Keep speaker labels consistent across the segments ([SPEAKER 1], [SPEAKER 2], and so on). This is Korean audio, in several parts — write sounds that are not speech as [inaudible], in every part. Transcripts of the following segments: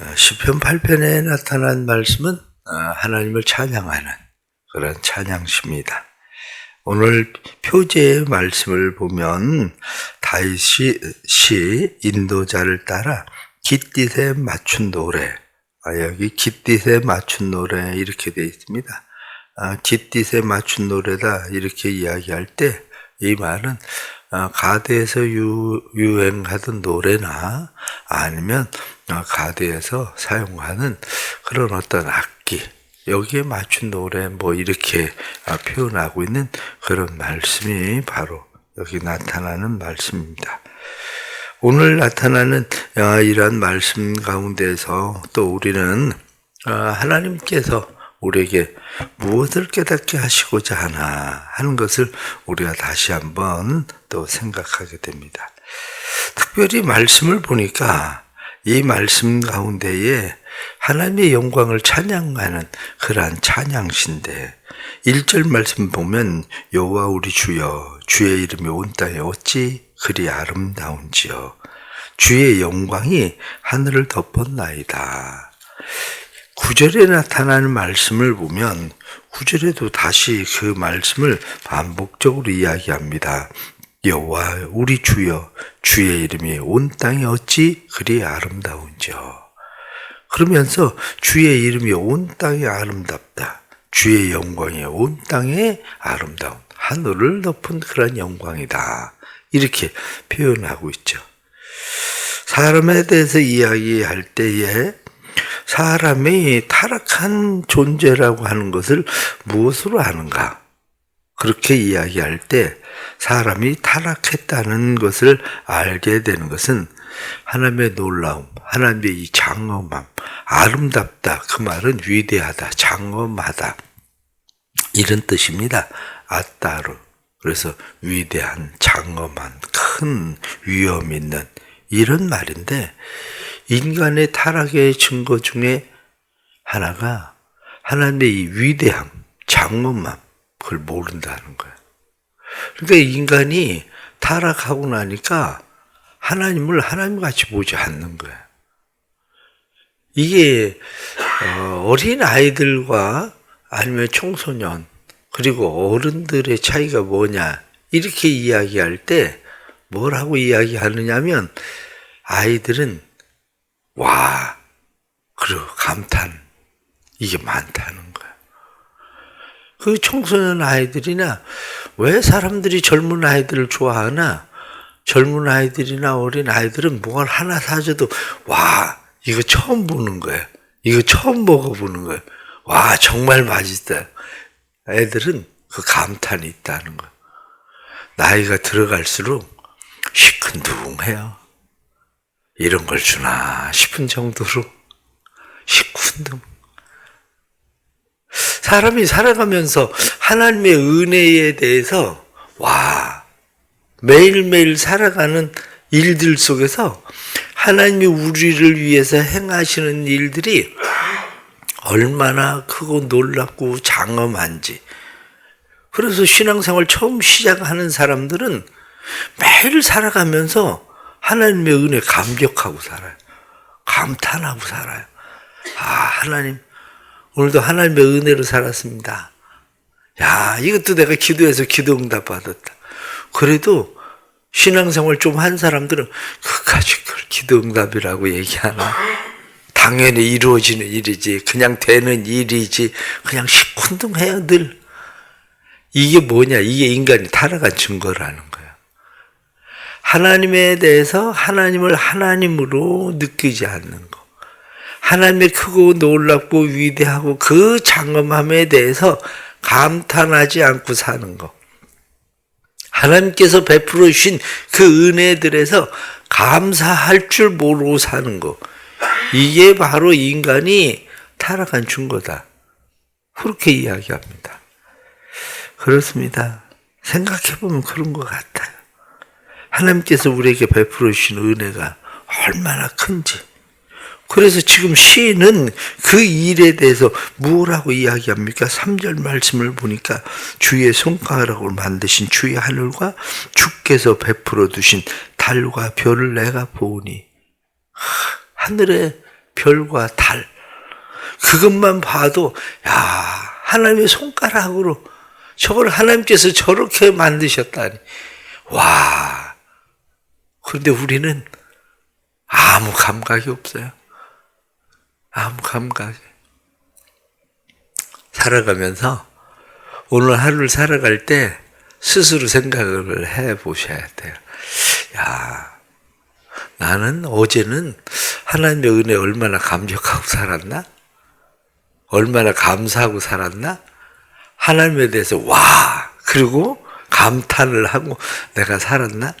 [SPEAKER 1] 어, 시편 8편에 나타난 말씀은 어, 하나님을 찬양하는 그런 찬양시입니다. 오늘 표제의 말씀을 보면 다윗이 시 인도자를 따라 깃딧에 맞춘 노래 아, 여기 깃딧에 맞춘 노래 이렇게 되어 있습니다. 아, 깃딧에 맞춘 노래다 이렇게 이야기할 때 이 말은 아, 가대에서 유, 유행하던 노래나 아니면 아, 가대에서 사용하는 그런 어떤 악기 여기에 맞춘 노래 뭐 이렇게 아, 표현하고 있는 그런 말씀이 바로 여기 나타나는 말씀입니다. 오늘 나타나는 아, 이러한 말씀 가운데서 또 우리는 아, 하나님께서 우리에게 무엇을 깨닫게 하시고자 하나 하는 것을 우리가 다시 한번 또 생각하게 됩니다. 특별히 말씀을 보니까 이 말씀 가운데에 하나님의 영광을 찬양하는 그러한 찬양신데 1절 말씀 보면 여호와 우리 주여 주의 이름이 온 땅에 어찌 그리 아름다운지요 주의 영광이 하늘을 덮었나이다. 구절에 나타나는 말씀을 보면 구절에도 다시 그 말씀을 반복적으로 이야기합니다. 여호와 우리 주여 주의 이름이 온 땅에 어찌 그리 아름다운지요. 그러면서 주의 이름이 온 땅에 아름답다. 주의 영광이 온 땅에 아름다운 하늘을 덮은 그런 영광이다. 이렇게 표현하고 있죠. 사람에 대해서 이야기할 때에 사람이 타락한 존재라고 하는 것을 무엇으로 아는가? 그렇게 이야기할 때 사람이 타락했다는 것을 알게 되는 것은 하나님의 놀라움, 하나님의 이 장엄함, 아름답다. 그 말은 위대하다, 장엄하다. 이런 뜻입니다. 아따르. 그래서 위대한, 장엄한, 큰 위험 있는 이런 말인데 인간의 타락의 증거 중에 하나가 하나님의 이 위대함, 장엄함, 그걸 모른다는 거예요. 그러니까 인간이 타락하고 나니까 하나님을 하나님 같이 보지 않는 거예요. 이게 어, 어린 아이들과 아니면 청소년 그리고 어른들의 차이가 뭐냐 이렇게 이야기할 때 뭐라고 이야기하느냐면 아이들은 와 그리고 감탄 이게 많다는 거야. 그 청소년 아이들이나 왜 사람들이 젊은 아이들을 좋아하나? 젊은 아이들이나 어린 아이들은 뭘 하나 사줘도 와 이거 처음 보는 거야. 이거 처음 먹어보는 거야. 와 정말 맛있다. 애들은 그 감탄이 있다는 거야. 나이가 들어갈수록 시큰둥해요. 이런 걸 주나 싶은 정도로 시큰둥. 사람이 살아가면서 하나님의 은혜에 대해서 와 매일매일 살아가는 일들 속에서 하나님이 우리를 위해서 행하시는 일들이 얼마나 크고 놀랍고 장엄한지. 그래서 신앙생활 처음 시작하는 사람들은 매일 살아가면서 하나님의 은혜 감격하고 살아요. 감탄하고 살아요. 아, 하나님, 오늘도 하나님의 은혜로 살았습니다. 야, 이것도 내가 기도해서 기도 응답 받았다. 그래도 신앙생활 좀 한 사람들은 그까지 그걸 기도 응답이라고 얘기하나? 당연히 이루어지는 일이지. 그냥 되는 일이지. 그냥 시큰둥해요, 늘. 이게 뭐냐? 이게 인간이 타락한 증거라는 거야. 하나님에 대해서 하나님을 하나님으로 느끼지 않는 거. 하나님의 크고 놀랍고 위대하고 그 장엄함에 대해서 감탄하지 않고 사는 거. 하나님께서 베풀어 주신 그 은혜들에서 감사할 줄 모르고 사는 거. 이게 바로 인간이 타락한 증거다. 그렇게 이야기합니다. 그렇습니다. 생각해보면 그런 것 같아요. 하나님께서 우리에게 베풀어 주신 은혜가 얼마나 큰지. 그래서 지금 시인은 그 일에 대해서 무엇라고 이야기합니까? 3절 말씀을 보니까 주의 손가락으로 만드신 주의 하늘과 주께서 베풀어 두신 달과 별을 내가 보니 하늘에 별과 달. 그것만 봐도, 야, 하나님의 손가락으로 저걸 하나님께서 저렇게 만드셨다니. 와. 그런데 우리는 아무 감각이 없어요. 아무 감각이. 살아가면서 오늘 하루를 살아갈 때 스스로 생각을 해 보셔야 돼요. 야, 나는 어제는 하나님의 은혜 얼마나 감격하고 살았나? 얼마나 감사하고 살았나? 하나님에 대해서 와! 그리고 감탄을 하고 내가 살았나?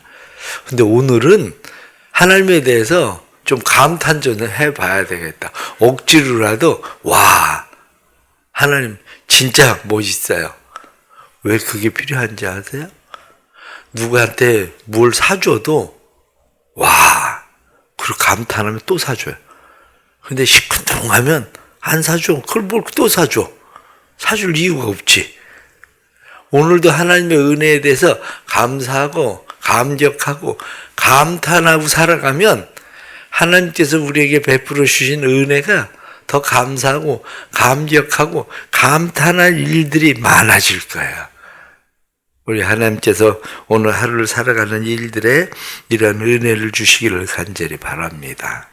[SPEAKER 1] 근데 오늘은 하나님에 대해서 좀 감탄 좀 해봐야 되겠다. 억지로라도 와! 하나님 진짜 멋있어요. 왜 그게 필요한지 아세요? 누구한테 뭘 사줘도 와 그리고 감탄하면 또 사줘요. 근데 시큰둥하면 안 사줘. 그걸 뭘 또 사줘. 사줄 이유가 없지. 오늘도 하나님의 은혜에 대해서 감사하고 감격하고 감탄하고 살아가면 하나님께서 우리에게 베풀어 주신 은혜가 더 감사하고 감격하고 감탄할 일들이 많아질 거야. 우리 하나님께서 오늘 하루를 살아가는 일들에 이런 은혜를 주시기를 간절히 바랍니다.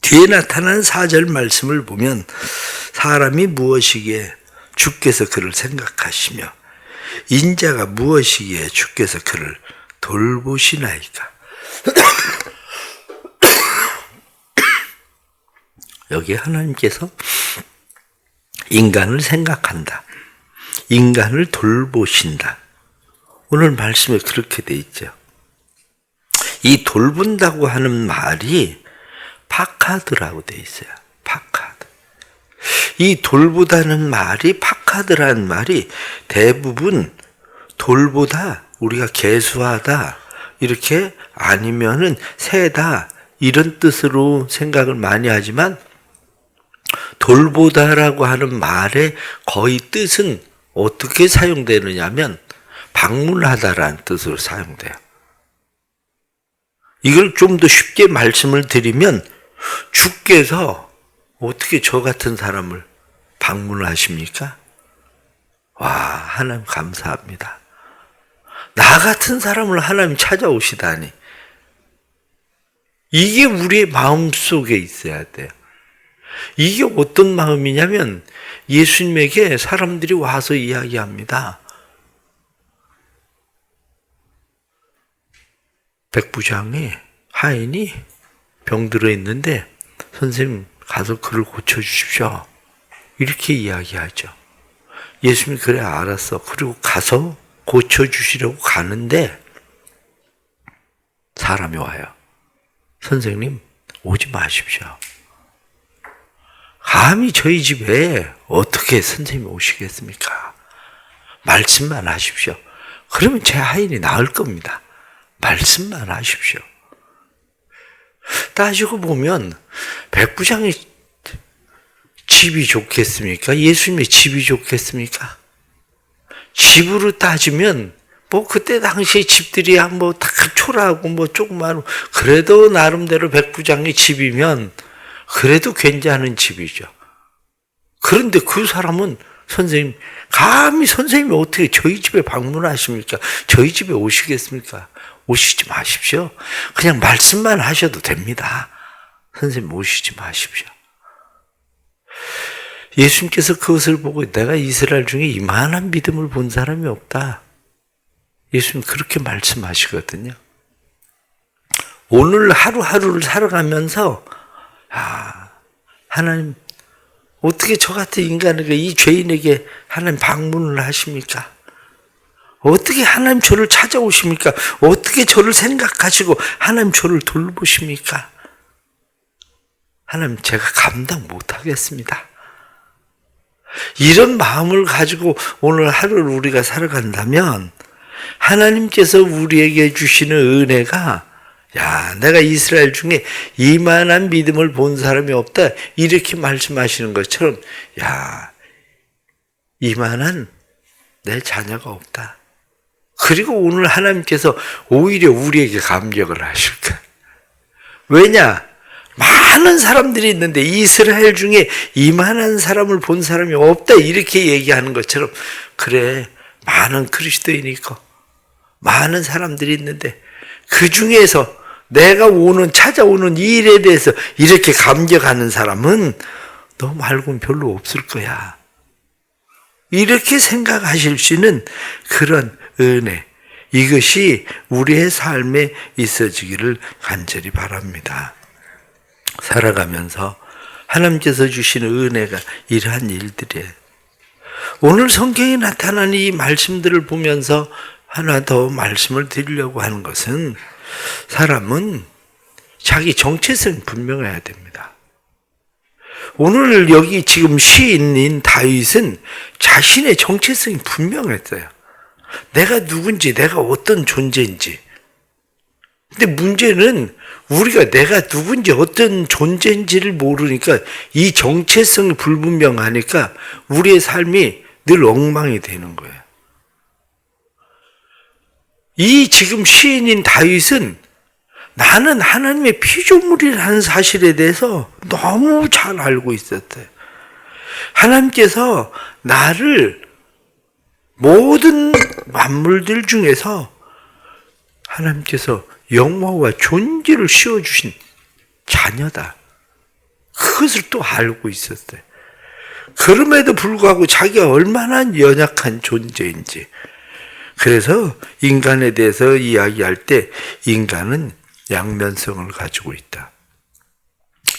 [SPEAKER 1] 뒤에 나타난 사절 말씀을 보면 사람이 무엇이기에 주께서 그를 생각하시며 인자가 무엇이기에 주께서 그를 돌보시나이까. [coughs] 여기 하나님께서 인간을 생각한다. 인간을 돌보신다. 오늘 말씀에 그렇게 돼 있죠. 이 돌본다고 하는 말이 파카드라고 돼 있어요. 파카드. 이 돌보다는 말이 파카드라는 말이 대부분 돌보다 우리가 개수하다 이렇게 아니면은 세다 이런 뜻으로 생각을 많이 하지만 돌보다라고 하는 말의 거의 뜻은 어떻게 사용되느냐면 방문하다라는 뜻으로 사용돼요. 이걸 좀 더 쉽게 말씀을 드리면 주께서 어떻게 저 같은 사람을 방문하십니까? 와, 하나님 감사합니다. 나 같은 사람을 하나님 찾아오시다니. 이게 우리의 마음 속에 있어야 돼요. 이게 어떤 마음이냐면 예수님에게 사람들이 와서 이야기합니다. 백부장이 하인이 병 들어 있는데 선생님 가서 그를 고쳐 주십시오. 이렇게 이야기하죠. 예수님이 그래 알았어. 그리고 가서 고쳐 주시려고 가는데 사람이 와요. 선생님 오지 마십시오. 감히 저희 집에 어떻게 선생님이 오시겠습니까? 말씀만 하십시오. 그러면 제 하인이 나을 겁니다. 말씀만 하십시오. 따지고 보면 백부장의 집이 좋겠습니까? 예수님의 집이 좋겠습니까? 집으로 따지면 뭐 그때 당시에 집들이 뭐다 초라하고 뭐 조그마한 그래도 나름대로 백부장의 집이면 그래도 괜찮은 집이죠. 그런데 그 사람은 선생님, 감히 선생님이 어떻게 저희 집에 방문하십니까? 저희 집에 오시겠습니까? 오시지 마십시오. 그냥 말씀만 하셔도 됩니다. 선생님 오시지 마십시오. 예수님께서 그것을 보고 내가 이스라엘 중에 이만한 믿음을 본 사람이 없다. 예수님 그렇게 말씀하시거든요. 오늘 하루하루를 살아가면서 아, 하나님 어떻게 저 같은 인간에게 이 죄인에게 하나님 방문을 하십니까? 어떻게 하나님 저를 찾아오십니까? 어떻게 저를 생각하시고 하나님 저를 돌보십니까? 하나님 제가 감당 못하겠습니다. 이런 마음을 가지고 오늘 하루를 우리가 살아간다면 하나님께서 우리에게 주시는 은혜가 야, 내가 이스라엘 중에 이만한 믿음을 본 사람이 없다. 이렇게 말씀하시는 것처럼, 야, 이만한 내 자녀가 없다. 그리고 오늘 하나님께서 오히려 우리에게 감격을 하실 거야. 왜냐? 많은 사람들이 있는데 이스라엘 중에 이만한 사람을 본 사람이 없다 이렇게 얘기하는 것처럼 그래 많은 그리스도인이 있고 많은 사람들이 있는데 그 중에서 내가 오는 찾아오는 이 일에 대해서 이렇게 감격하는 사람은 너 말고는 별로 없을 거야. 이렇게 생각하실 수 있는 그런 은혜. 이것이 우리의 삶에 있어지기를 간절히 바랍니다. 살아가면서 하나님께서 주시는 은혜가 이러한 일들이에요. 오늘 성경에 나타난 이 말씀들을 보면서 하나 더 말씀을 드리려고 하는 것은 사람은 자기 정체성이 분명해야 됩니다. 오늘 여기 지금 시인인 다윗은 자신의 정체성이 분명했어요. 내가 누군지, 내가 어떤 존재인지. 근데 문제는 우리가 내가 누군지 어떤 존재인지를 모르니까 이 정체성이 불분명하니까 우리의 삶이 늘 엉망이 되는 거예요. 이 지금 시인인 다윗은 나는 하나님의 피조물이라는 사실에 대해서 너무 잘 알고 있었대요. 하나님께서 나를 모든 만물들 중에서 하나님께서 영화와 존재를 씌워주신 자녀다. 그것을 또 알고 있었어요. 그럼에도 불구하고 자기가 얼마나 연약한 존재인지. 그래서 인간에 대해서 이야기할 때 인간은 양면성을 가지고 있다.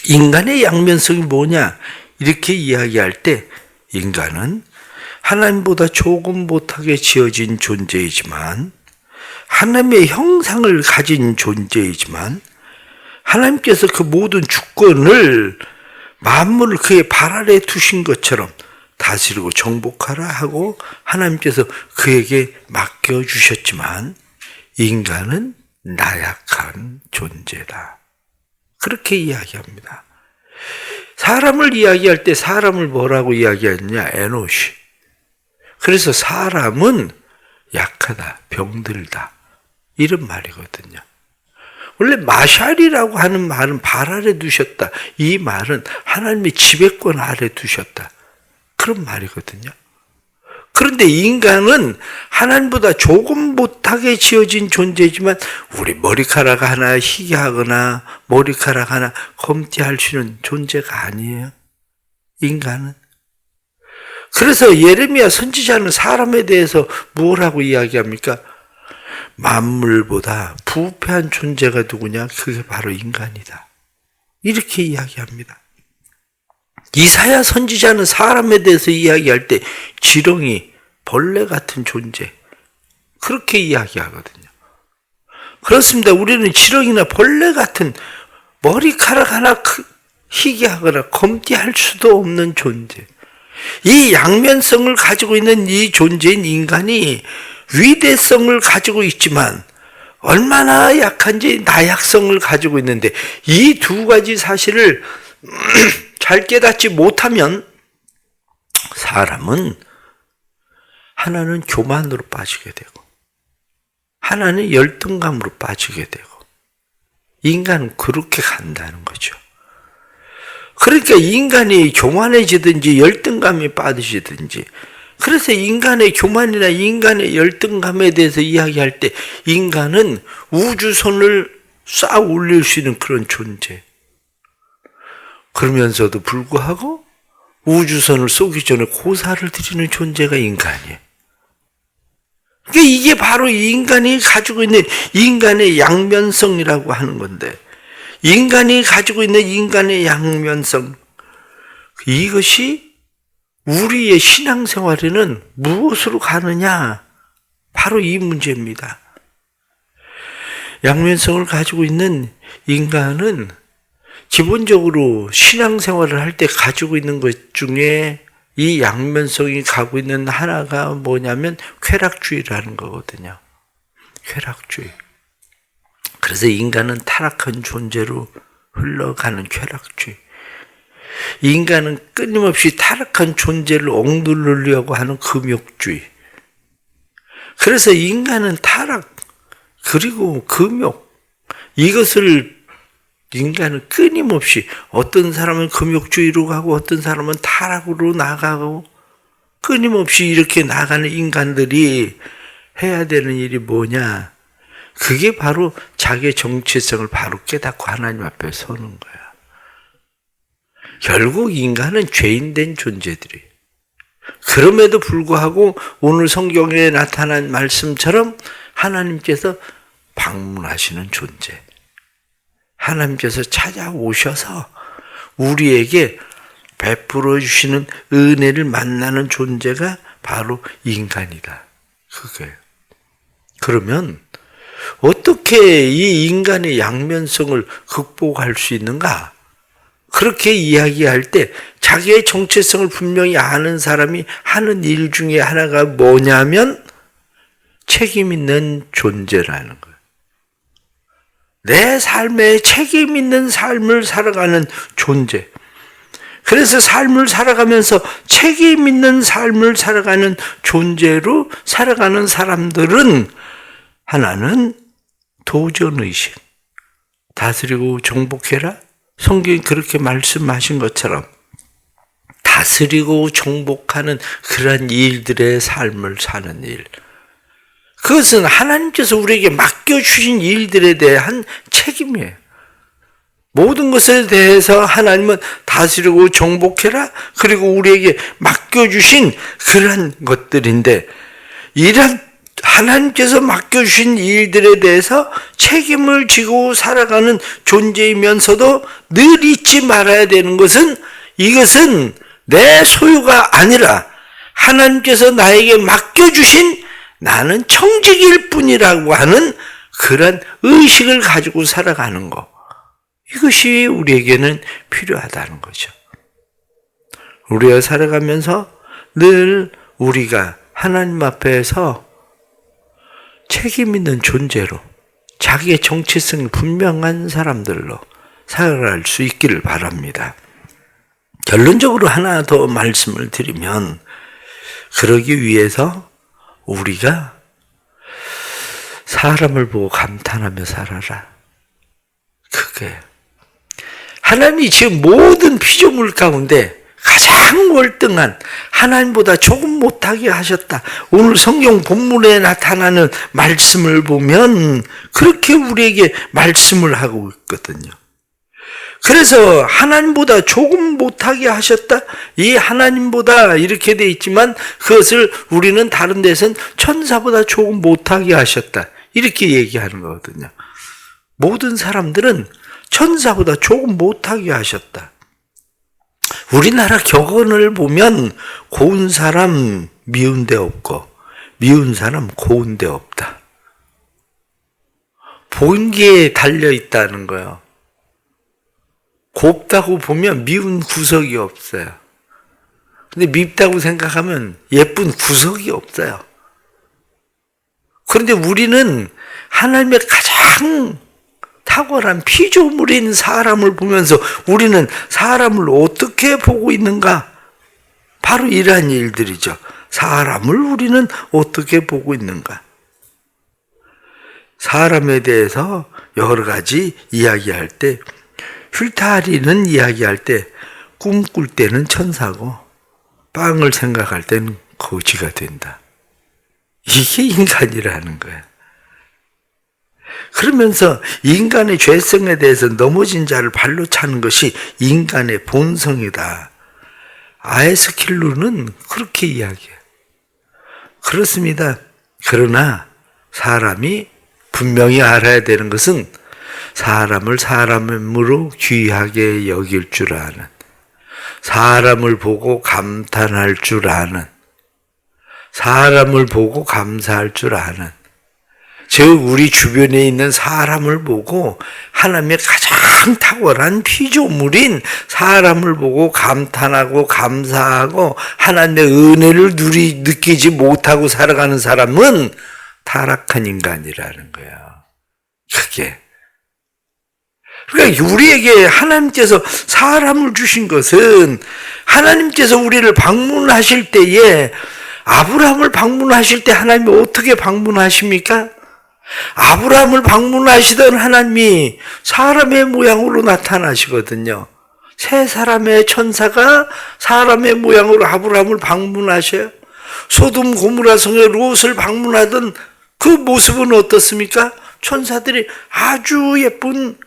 [SPEAKER 1] 인간의 양면성이 뭐냐? 이렇게 이야기할 때 인간은 하나님보다 조금 못하게 지어진 존재이지만 하나님의 형상을 가진 존재이지만 하나님께서 그 모든 주권을 만물을 그의 발 아래 두신 것처럼 다스리고 정복하라 하고 하나님께서 그에게 맡겨 주셨지만 인간은 나약한 존재다. 그렇게 이야기합니다. 사람을 이야기할 때 사람을 뭐라고 이야기하느냐? 에노시. 그래서 사람은 약하다, 병들다. 이런 말이거든요. 원래 마샬이라고 하는 말은 발 아래 두셨다. 이 말은 하나님의 지배권 아래 두셨다. 그런 말이거든요. 그런데 인간은 하나님보다 조금 못하게 지어진 존재지만 우리 머리카락 하나 희귀하거나 머리카락 하나 검티할 수 있는 존재가 아니에요. 인간은. 그래서 예레미야 선지자는 사람에 대해서 무엇라고 이야기합니까? 만물보다 부패한 존재가 누구냐? 그게 바로 인간이다. 이렇게 이야기합니다. 이사야 선지자는 사람에 대해서 이야기할 때 지렁이, 벌레 같은 존재. 그렇게 이야기하거든요. 그렇습니다. 우리는 지렁이나 벌레 같은 머리카락 하나 희귀하거나 검티할 수도 없는 존재. 이 양면성을 가지고 있는 이 존재인 인간이 위대성을 가지고 있지만 얼마나 약한지 나약성을 가지고 있는데 이 두 가지 사실을 [clears throat] 잘 깨닫지 못하면 사람은 하나는 교만으로 빠지게 되고 하나는 열등감으로 빠지게 되고 인간은 그렇게 간다는 거죠. 그러니까 인간이 교만해지든지 열등감에 빠지든지 그래서 인간의 교만이나 인간의 열등감에 대해서 이야기할 때 인간은 우주선을 쌓아 올릴 수 있는 그런 존재. 그러면서도 불구하고 우주선을 쏘기 전에 고사를 드리는 존재가 인간이에요. 그러니까 이게 바로 인간이 가지고 있는 인간의 양면성이라고 하는 건데, 인간이 가지고 있는 인간의 양면성, 이것이 우리의 신앙생활에는 무엇으로 가느냐? 바로 이 문제입니다. 양면성을 가지고 있는 인간은 기본적으로 신앙생활을 할 때 가지고 있는 것 중에 이 양면성이 가고 있는 하나가 뭐냐면 쾌락주의라는 거거든요. 쾌락주의. 그래서 인간은 타락한 존재로 흘러가는 쾌락주의. 인간은 끊임없이 타락한 존재를 억누르려고 하는 금욕주의. 그래서 인간은 타락, 그리고 금욕, 이것을 인간은 끊임없이 어떤 사람은 금욕주의로 가고 어떤 사람은 타락으로 나가고 끊임없이 이렇게 나가는 인간들이 해야 되는 일이 뭐냐? 그게 바로 자기의 정체성을 바로 깨닫고 하나님 앞에 서는 거야. 결국 인간은 죄인된 존재들이. 그럼에도 불구하고 오늘 성경에 나타난 말씀처럼 하나님께서 방문하시는 존재. 하나님께서 찾아오셔서 우리에게 베풀어 주시는 은혜를 만나는 존재가 바로 인간이다. 그거예요. 그러면 어떻게 이 인간의 양면성을 극복할 수 있는가? 그렇게 이야기할 때 자기의 정체성을 분명히 아는 사람이 하는 일 중에 하나가 뭐냐면 책임 있는 존재라는 거예요. 내 삶에 책임 있는 삶을 살아가는 존재. 그래서 삶을 살아가면서 책임 있는 삶을 살아가는 존재로 살아가는 사람들은 하나는 도전의식. 다스리고 정복해라. 성경이 그렇게 말씀하신 것처럼 다스리고 정복하는 그러한 일들의 삶을 사는 일. 그것은 하나님께서 우리에게 맡겨주신 일들에 대한 책임이에요. 모든 것에 대해서 하나님은 다스리고 정복해라. 그리고 우리에게 맡겨주신 그러한 것들인데, 이런 하나님께서 맡겨주신 일들에 대해서 책임을 지고 살아가는 존재이면서도 늘 잊지 말아야 되는 것은 이것은 내 소유가 아니라 하나님께서 나에게 맡겨주신 나는 청직일 뿐이라고 하는 그런 의식을 가지고 살아가는 것. 이것이 우리에게는 필요하다는 거죠. 우리가 살아가면서 늘 우리가 하나님 앞에서 책임 있는 존재로 자기의 정체성이 분명한 사람들로 살아갈 수 있기를 바랍니다. 결론적으로 하나 더 말씀을 드리면 그러기 위해서 우리가 사람을 보고 감탄하며 살아라. 그게 하나님이 지금 모든 피조물 가운데 가장 월등한 하나님보다 조금 못하게 하셨다. 오늘 성경 본문에 나타나는 말씀을 보면 그렇게 우리에게 말씀을 하고 있거든요. 그래서 하나님보다 조금 못하게 하셨다. 이 하나님보다 이렇게 돼 있지만 그것을 우리는 다른 데선 천사보다 조금 못하게 하셨다. 이렇게 얘기하는 거거든요. 모든 사람들은 천사보다 조금 못하게 하셨다. 우리나라 격언을 보면 고운 사람 미운 데 없고 미운 사람 고운 데 없다. 본기에 달려 있다는 거예요. 곱다고 보면 미운 구석이 없어요. 근데 밉다고 생각하면 예쁜 구석이 없어요. 그런데 우리는 하나님의 가장 탁월한 피조물인 사람을 보면서 우리는 사람을 어떻게 보고 있는가? 바로 이러한 일들이죠. 사람을 우리는 어떻게 보고 있는가? 사람에 대해서 여러 가지 이야기할 때 휠타리는 이야기할 때 꿈꿀 때는 천사고 빵을 생각할 때는 거지가 된다. 이게 인간이라는 거야. 그러면서 인간의 죄성에 대해서 넘어진 자를 발로 차는 것이 인간의 본성이다. 아에스킬루는 그렇게 이야기해요. 그렇습니다. 그러나 사람이 분명히 알아야 되는 것은 사람을 사람으로 귀하게 여길 줄 아는, 사람을 보고 감탄할 줄 아는, 사람을 보고 감사할 줄 아는, 즉 우리 주변에 있는 사람을 보고 하나님의 가장 탁월한 피조물인 사람을 보고 감탄하고 감사하고 하나님의 은혜를 누리 느끼지 못하고 살아가는 사람은 타락한 인간이라는 거야. 그게 그러니까 우리에게 하나님께서 사람을 주신 것은 하나님께서 우리를 방문하실 때에 아브라함을 방문하실 때 하나님이 어떻게 방문하십니까? 아브라함을 방문하시던 하나님이 사람의 모양으로 나타나시거든요. 세 사람의 천사가 사람의 모양으로 아브라함을 방문하셔요. 소돔 고무라 성의 롯을 방문하던 그 모습은 어떻습니까? 천사들이 아주 예쁜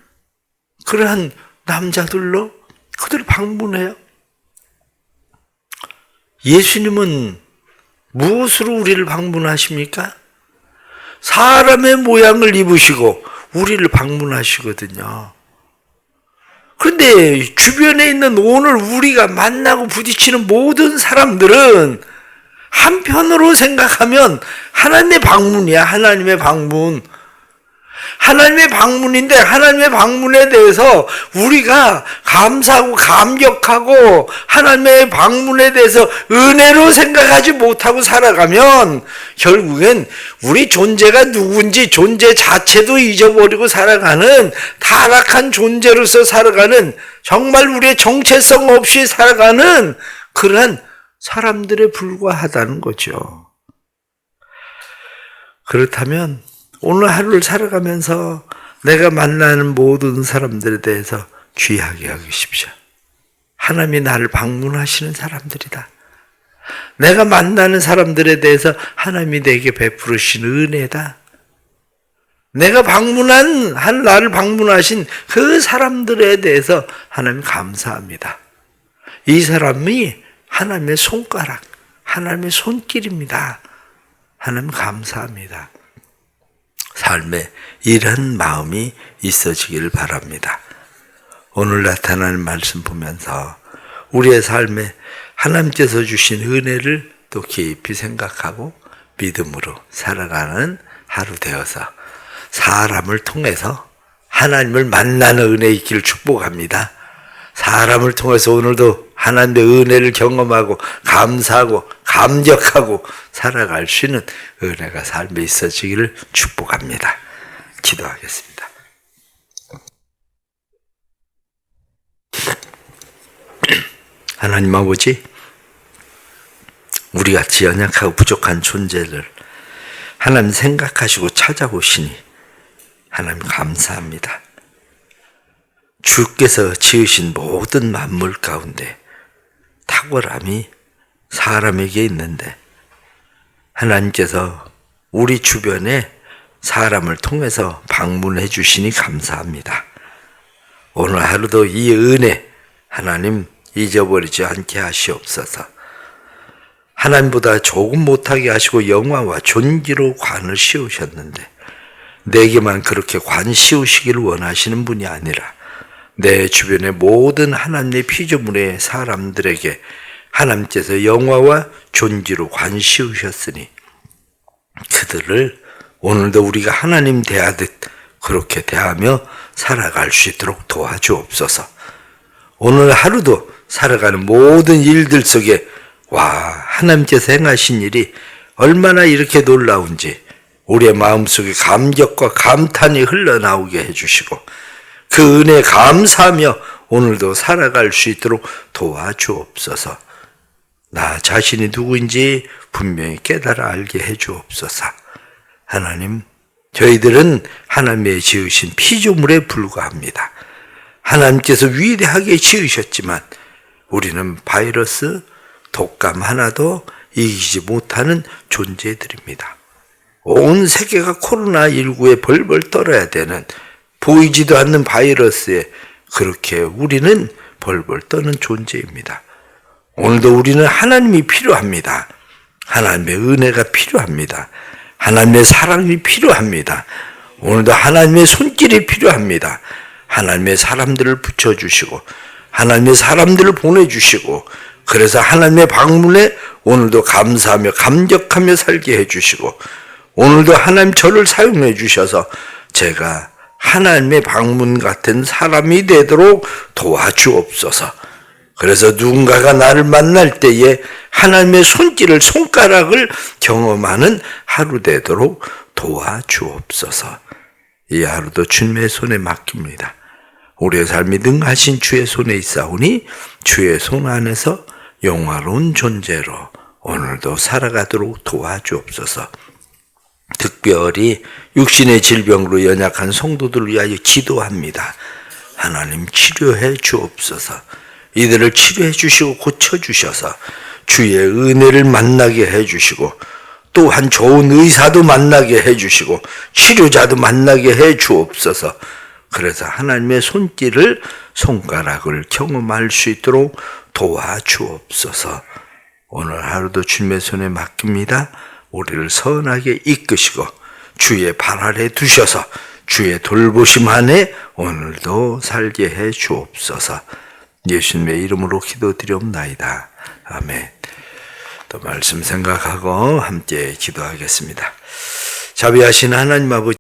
[SPEAKER 1] 그러한 남자들로 그들을 방문해요. 예수님은 무엇으로 우리를 방문하십니까? 사람의 모양을 입으시고 우리를 방문하시거든요. 그런데 주변에 있는 오늘 우리가 만나고 부딪히는 모든 사람들은 한편으로 생각하면 하나님의 방문이야, 하나님의 방문. 하나님의 방문인데 하나님의 방문에 대해서 우리가 감사하고 감격하고 하나님의 방문에 대해서 은혜로 생각하지 못하고 살아가면 결국엔 우리 존재가 누군지 존재 자체도 잊어버리고 살아가는 타락한 존재로서 살아가는 정말 우리의 정체성 없이 살아가는 그러한 사람들에 불과하다는 거죠. 그렇다면 오늘 하루를 살아가면서 내가 만나는 모든 사람들에 대해서 귀하게 여기십시오. 하나님이 나를 방문하시는 사람들이다. 내가 만나는 사람들에 대해서 하나님이 내게 베푸르신 은혜다. 내가 방문한, 한 나를 방문하신 그 사람들에 대해서 하나님 감사합니다. 이 사람이 하나님의 손가락, 하나님의 손길입니다. 하나님 감사합니다. 삶에 이런 마음이 있어지기를 바랍니다. 오늘 나타나는 말씀 보면서 우리의 삶에 하나님께서 주신 은혜를 또 깊이 생각하고 믿음으로 살아가는 하루 되어서 사람을 통해서 하나님을 만나는 은혜 있기를 축복합니다. 사람을 통해서 오늘도 하나님의 은혜를 경험하고 감사하고 감격하고 살아갈 수 있는 은혜가 삶에 있어지기를 축복합니다. 기도하겠습니다. [clears throat] 하나님 아버지, 우리 같이 연약하고 부족한 존재를 하나님 생각하시고 찾아오시니 하나님 감사합니다. 주께서 지으신 모든 만물 가운데 탁월함이 사람에게 있는데 하나님께서 우리 주변에 사람을 통해서 방문해 주시니 감사합니다. 오늘 하루도 이 은혜 하나님 잊어버리지 않게 하시옵소서. 하나님보다 조금 못하게 하시고 영화와 존귀로 관을 씌우셨는데 내게만 그렇게 관 씌우시기를 원하시는 분이 아니라 내 주변의 모든 하나님의 피조물의 사람들에게 하나님께서 영화와 존귀로 관 씌우셨으니 그들을 오늘도 우리가 하나님 대하듯 그렇게 대하며 살아갈 수 있도록 도와주옵소서. 오늘 하루도 살아가는 모든 일들 속에 와 하나님께서 행하신 일이 얼마나 이렇게 놀라운지 우리의 마음속에 감격과 감탄이 흘러나오게 해주시고 그 은혜 감사하며 오늘도 살아갈 수 있도록 도와주옵소서. 나 자신이 누구인지 분명히 깨달아 알게 해주옵소서. 하나님, 저희들은 하나님의 지으신 피조물에 불과합니다. 하나님께서 위대하게 지으셨지만 우리는 바이러스, 독감 하나도 이기지 못하는 존재들입니다. 온 세계가 코로나19에 벌벌 떨어야 되는 보이지도 않는 바이러스에 그렇게 우리는 벌벌 떠는 존재입니다. 오늘도 우리는 하나님이 필요합니다. 하나님의 은혜가 필요합니다. 하나님의 사랑이 필요합니다. 오늘도 하나님의 손길이 필요합니다. 하나님의 사람들을 붙여주시고, 하나님의 사람들을 보내주시고, 그래서 하나님의 방문에 오늘도 감사하며 감격하며 살게 해주시고, 오늘도 하나님 저를 사용해 주셔서 제가 하나님의 방문 같은 사람이 되도록 도와주옵소서. 그래서 누군가가 나를 만날 때에 하나님의 손길을, 손가락을 경험하는 하루 되도록 도와주옵소서. 이 하루도 주님의 손에 맡깁니다. 우리의 삶이 능하신 주의 손에 있사오니 주의 손 안에서 영화로운 존재로 오늘도 살아가도록 도와주옵소서. 특별히 육신의 질병으로 연약한 성도들을 위하여 기도합니다. 하나님 치료해 주옵소서. 이들을 치료해 주시고 고쳐 주셔서 주의 은혜를 만나게 해 주시고 또한 좋은 의사도 만나게 해 주시고 치료자도 만나게 해 주옵소서. 그래서 하나님의 손길을 손가락을 경험할 수 있도록 도와주옵소서. 오늘 하루도 주님의 손에 맡깁니다. 우리를 선하게 이끄시고 주의 발 아래 두셔서 주의 돌보심 안에 오늘도 살게 해 주옵소서. 예수님의 이름으로 기도드리옵나이다. 아멘. 또 말씀 생각하고 함께 기도하겠습니다. 자비하신 하나님 아버지